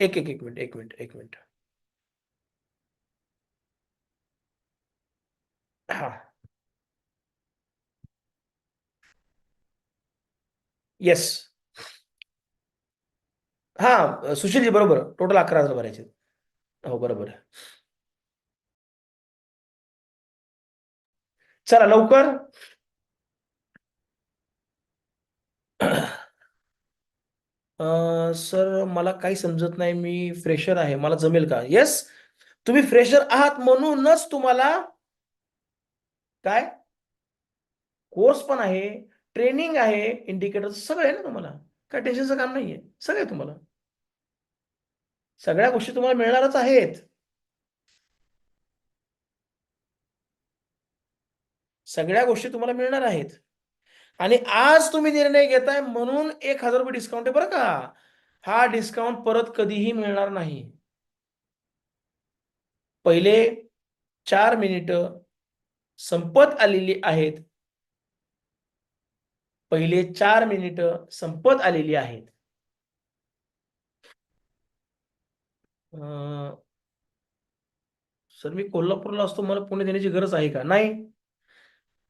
एक एक एक मिनिट, एक मिनट, एक मिनिट। हा। येस हा सुशीलजी बरोबर. टोटल अकरा हज़ार भरायचे. हो, बरोबर. चला, लवकर. सर मला काही समजत नाही मी फ्रेशर आहे मला जमेल का? येस तुम्ही फ्रेशर आहात म्हणूनच तुम्हाला काय? कोर्स पण आहे ट्रेनिंग आहे इंडिकेटर सगळं आहे ना तुम्हाला. काय टेन्शनचं काम नाहीये सगळं आहे तुम्हाला. सगळ्या गोष्टी तुम्हाला मिळणारच आहेत. सगळ्या गोष्टी तुम्हाला मिळणार आहेत. आणि आज तुम्ही निर्णय घेताय म्हणून एक हजार रुपये डिस्काउंट आहे बरं का. हा डिस्काउंट परत कधीही मिळणार नाही. पहिले चार मिनिट संपत आलेली आहेत. पहिले चार मिनिट संपत आलेली आहेत. सर मी कोल्हापूरला असतो मला पुणे देण्याची गरज आहे का? नाही.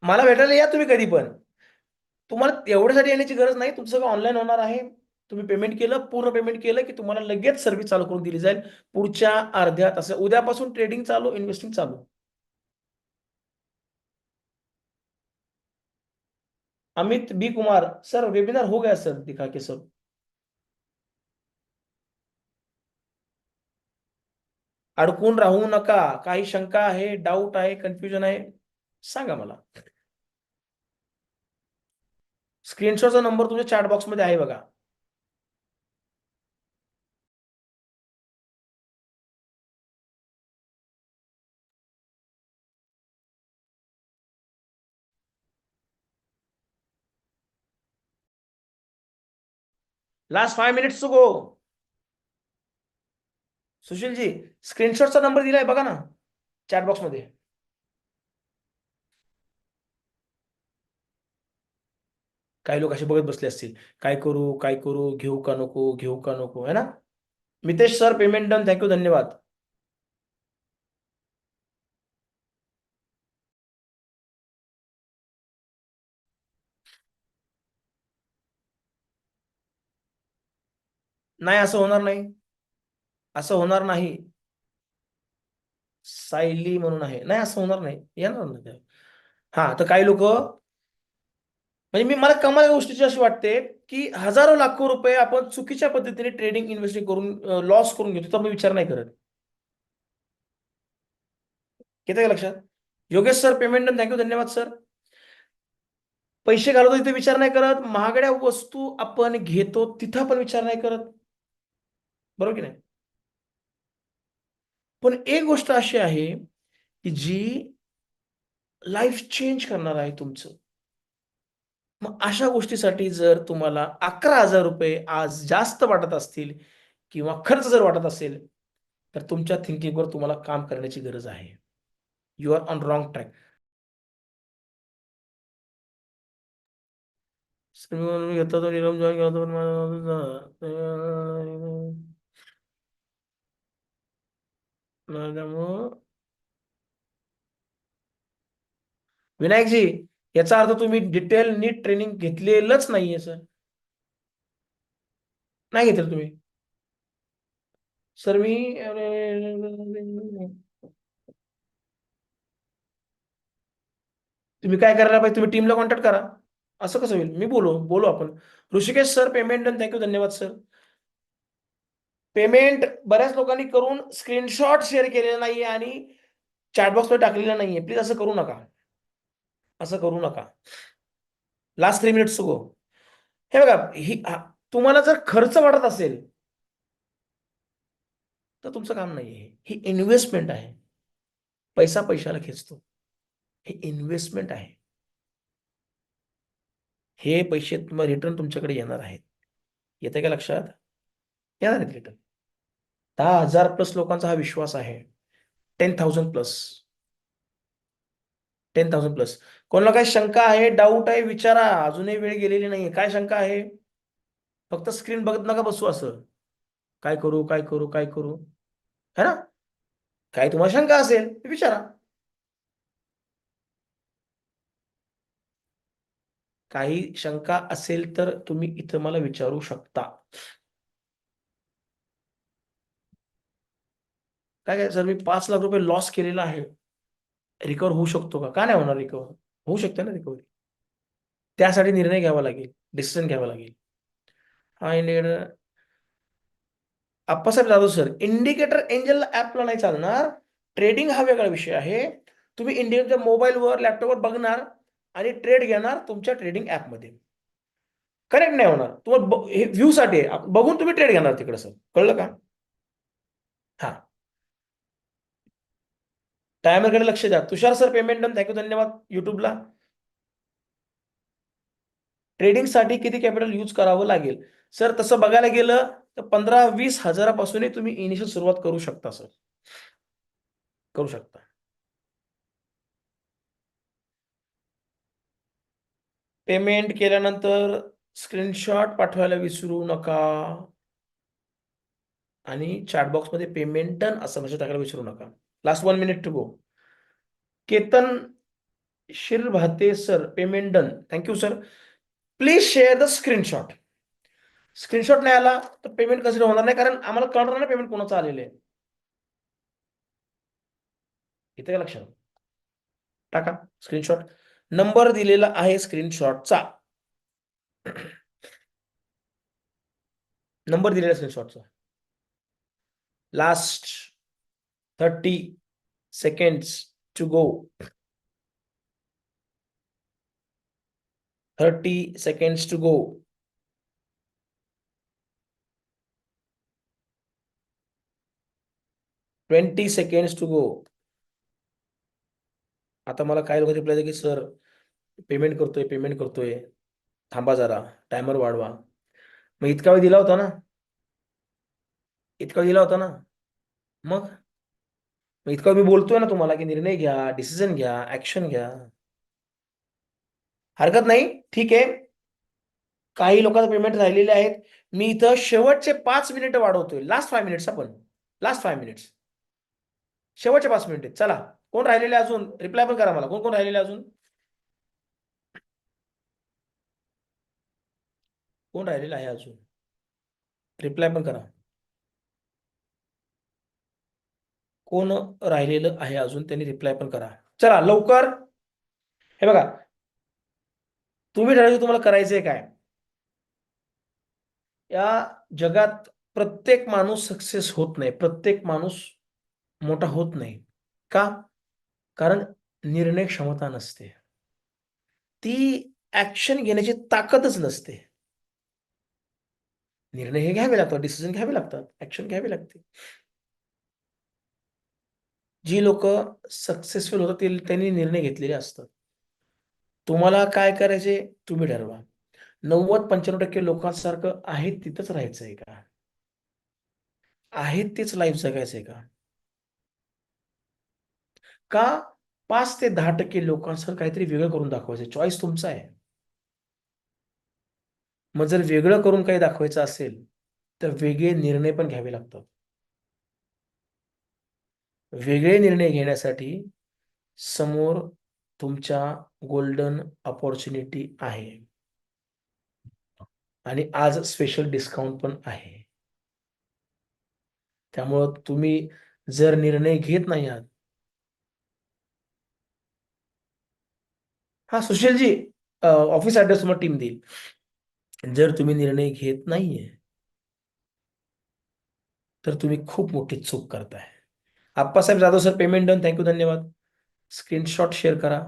मला भेटायला या तुम्ही कधी पण. तुम्हाला एवढ्यासाठी येण्याची गरज नाही. तुमचं सगळं ऑनलाईन होणार आहे. तुम्ही पेमेंट केलं पूर्ण पेमेंट केलं की तुम्हाला लगेच सर्व्हिस चालू करून दिली जाईल. पुढच्या अर्ध्या तास उद्यापासून ट्रेडिंग चालू इन्व्हेस्टिंग चालू. Amit B Kumar sir webinar हो गया सर दिखा के सर अडकून राहू नका. काही शंका आहे डाऊट आहे कन्फ्युजन आहे सांगा मला. स्क्रीनशॉटचा नंबर तुमच्या चॅट बॉक्समध्ये आहे बघा. Last five minutes to go Sushilji स्क्रीनशॉटचा number दिलाय बघा ना चॅट काही लोक असे बघत बसले असतील. काय करू काय करू घेऊ का नको घेऊ का नको है ना? Mitesh sir payment done thank you धन्यवाद. नाही असं होणार नाही. असं होणार नाही. सायली म्हणून आहे. नाही असं होणार नाही. येणार ना हा तर काही लोक म्हणजे मी मला कमाल गोष्टीची अशी वाटते की हजारो लाखो रुपये आपण चुकीच्या पद्धतीने ट्रेडिंग इन्व्हेस्टिंग करून लॉस करून घेतो तर मी विचार नाही करत. येतं का लक्षात? Yogesh sir payment thank you धन्यवाद सर पैसे घालवतो तिथे विचार नाही करत. महागड्या वस्तू आपण घेतो तिथं आपण विचार नाही करत. बरोबर की नाही? पण एक गोष्ट अशी आहे की जी लाईफ चेंज करणार आहे तुमचं. मग अशा गोष्टीसाठी जर तुम्हाला अकरा हजार रुपये आज जास्त वाटत असतील किंवा खर्च जर वाटत असेल तर तुमच्या थिंकिंगवर तुम्हाला काम करण्याची गरज आहे. You are on wrong track join Vinayakji! याचा अर्थ तुम्ही डिटेल नीट ट्रेनिंग घेतलेलंच नाहीये सर नाही घेतलं तुम्ही. सर मी तुम्ही काय करायला पाहिजे? तुम्ही टीमला कॉन्टॅक्ट करा. असं कसं होईल? मी बोलू बोलू आपण. Rishikesh sir payment done thank you धन्यवाद सर पेमेंट बऱ्याच लोकांनी करून स्क्रीनशॉट शेअर केलेला नाहीये आणि चॅटबॉक्समध्ये टाकलेला नाहीये. प्लीज असं करू नका. असं करू नका. लास्ट थ्री मिनिट्स गो हे बघा ही तुम्हाला जर खर्च वाढत असेल तर तुमचं काम नाही आहे ही इन्व्हेस्टमेंट आहे. पैसा पैशाला खेचतो. हे इन्व्हेस्टमेंट आहे. हे पैसे रिटर्न तुमच्याकडे येणार आहेत. येते का लक्षात? येणार आहेत रिटर्न दहा हजार प्लस लोकांचा हा विश्वास आहे. Ten thousand plus ten thousand plus कोणाला काही शंका आहे डाऊट आहे विचारा. अजूनही वेळ गेलेली नाहीये. काय शंका आहे? फक्त स्क्रीन बघत नका बसू असं. काय करू काय करू काय करू? है ना? काही तुम्हाला शंका असेल विचारा. काही शंका असेल तर तुम्ही इथं मला विचारू शकता. काय काय? सर मी पाच लाख रुपये लॉस केलेला आहे. रिकवर होऊ शकतो का? का नाही होणार रिकवर होऊ शकते ना रिकव्हरी त्यासाठी निर्णय घ्यावा लागेल डिसिजन घ्यावा लागेल. हा indicator Appasaheb Jadhav sir indicator Angel ऍपला नाही चालणार. ट्रेडिंग हा वेगळा विषय आहे. तुम्ही इंडिकेटर मोबाईलवर लॅपटॉपवर बघणार आणि ट्रेड घेणार तुमच्या ट्रेडिंग ऍपमध्ये करेक्ट नाही होणार. तुम्हाला हे व्ह्यू साठी बघून तुम्ही ट्रेड घेणार तिकडं सर कळलं का? हा. टायमरकडे लक्ष द्या. Tushar sir payment done thank you धन्यवाद. युट्यूबला ट्रेडिंगसाठी किती कॅपिटल यूज करावं लागेल? सर तसं बघायला गेलं तर पंधरा वीस हजारापासूनही तुम्ही इनिशियल सुरुवात करू शकता सर करू शकता. पेमेंट केल्यानंतर स्क्रीनशॉट पाठवायला विसरू नका. आणि चॅटबॉक्समध्ये पेमेंट डन असं मेसेज टाकायला विसरू नका. Last one minute to go Ketan Shirbhate sir payment done thank you sir please share the screenshot screenshot नाही आला तर पेमेंट कन्सिडर होणार नाही कारण आम्हाला कळणार नाही पेमेंट कोणाचं आलेलं आहे. इथे काय लक्षात? टाका स्क्रीनशॉट नंबर दिलेला आहे स्क्रीनशॉटचा नंबर दिलेला स्क्रीनशॉटचा last thirty seconds to go thirty seconds to go twenty seconds to go आता मला काय लोक रिप्लाय की सर पेमेंट करतोय पेमेंट करतोय. थांबा जरा टायमर वाढवा. मग इतका वेळ दिला होता ना? इतका वेळ दिला होता ना? मग? मग इतकं मी बोलतोय ना तुम्हाला की निर्णय घ्या डिसिजन घ्या ऍक्शन घ्या. हरकत नाही. ठीक आहे. काही लोकांचं पेमेंट राहिलेले आहेत. मी इथं शेवटचे पाच मिनिट वाढवतोय. लास्ट फाय मिनिट्स आपण लास्ट फाय मिनिट्स शेवटचे पाच मिनिट चला. कोण राहिलेले अजून? रिप्लाय पण करा मला. कोण कोण राहिलेले अजून? कोण राहिलेलं आहे अजून? रिप्लाय पण करा. कोण राहिलेलं आहे अजून त्यांनी रिप्लाय पण करा. चला लवकर. हे बघा. तुम्ही ठरवायचं तुम्हाला करायचंय काय. या जगात प्रत्येक माणूस सक्सेस होत नाही. प्रत्येक माणूस मोठा होत नाही. का? कारण निर्णय क्षमता नसते. ती ऍक्शन घेण्याची ताकदच नसते. निर्णय हे घ्यावे लागतात डिसिजन घ्यावे लागतात ऍक्शन घ्यावी लागते. जी लोक सक्सेसफुल होतात ते त्यांनी निर्णय घेतलेले असतात. तुम्हाला काय करायचे तुम्ही ठरवा. नव्वद पंच्याण्णव टक्के लोकांसारखं आहे तिथंच राहायचं आहे का? आहे तेच लाईफ जगायचंय का? का पाच ते दहा टक्के लोकांसह काहीतरी वेगळं करून दाखवायचं चॉईस तुमचा आहे. मग जर वेगळं करून काही दाखवायचं असेल तर वेगळे निर्णय पण घ्यावे लागतात. वेगळे निर्णय घेण्यासाठी समोर तुमच्या गोल्डन अपॉर्च्युनिटी आहे. आणि आज स्पेशल डिस्काउंट पण आहे. त्यामुळं तुम्ही जर निर्णय घेत नाही आहात. हा सुशीलजी ऑफिस ऍड्रेस तुम्हाला टीम देईल. जर तुम्ही निर्णय घेत नाहीये तर तुम्ही खूप मोठी चूक करताय. Appasaheb Jadhav sir payment done thank you धन्यवाद. स्क्रीनशॉट शेअर करा.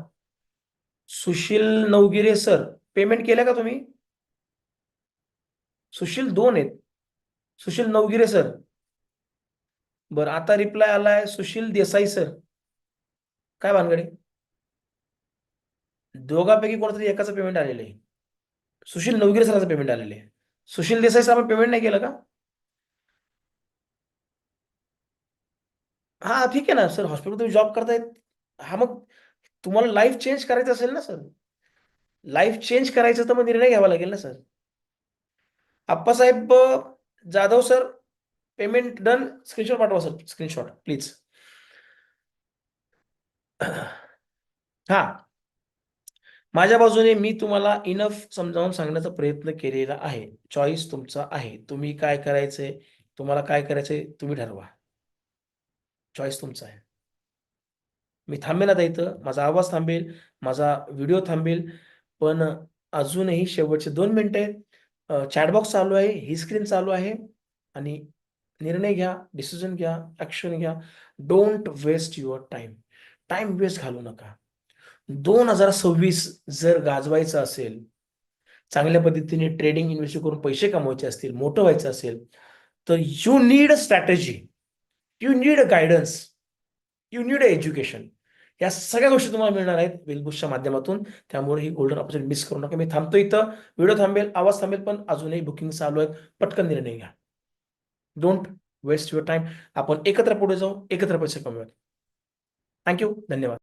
सुशील नवगिरे सर पेमेंट केलं का तुम्ही? सुशील दोन आहेत. सुशील नवगिरे सर बरं आता रिप्लाय आलाय सुशील देसाई सर काय भानगडे? दोघांपैकी कोणतरी एकाचं पेमेंट आलेलं आहे. सुशील नवगिरे सरांचं पेमेंट आलेलं आहे. सुशील देसाई सर आपण पेमेंट नाही केलं का? हा ठीक आहे ना सर. हॉस्पिटल तुम्ही जॉब करतायत. हा मग तुम्हाला लाईफ चेंज करायचं असेल ना सर. लाईफ चेंज करायचं तर मग निर्णय घ्यावा लागेल ना sir. Appasaheb Jadhav sir payment done. Screenshot पाठवा सर. Screenshot please. हा. माझ्या बाजूने मी तुम्हाला इनफ समजावून सांगण्याचा प्रयत्न केलेला आहे. चॉईस तुमचा आहे. तुम्ही काय करायचंय? तुम्हाला काय करायचंय? तुम्ही ठरवा. चॉईस तुमचा आहे. मी थांबेल आता इथं माझा आवाज थांबेल माझा व्हिडिओ थांबेल पण अजूनही शेवटचे दोन मिनिटे चॅटबॉक्स चालू आहे ही स्क्रीन चालू आहे आणि निर्णय घ्या डिसिजन घ्या ॲक्शन घ्या. Don't waste your time time waste घालू नका. दोन हजार सव्वीस जर गाजवायचं असेल चांगल्या पद्धतीने ट्रेडिंग इन्व्हेस्ट करून पैसे कमवायचे असतील मोठं व्हायचं असेल तर you need a strategy you need a guidance you need a education या सगळ्या गोष्टी तुम्हाला मिळणार आहेत वेलबुसच्या माध्यमातून. त्यामुळे ही गोल्डन ऑपॉर्च्युनिटी मिस करू नका. मी थांबतो इथं. व्हिडिओ थांबेल आवाज थांबेल पण अजूनही बुकिंग चालू आहेत. पटकन निर्णय घ्या. डोंट वेस्ट युअर टाइम आपण एकत्र पुढे जाऊ एकत्र पैसे कमवूयात. थँक्यू धन्यवाद.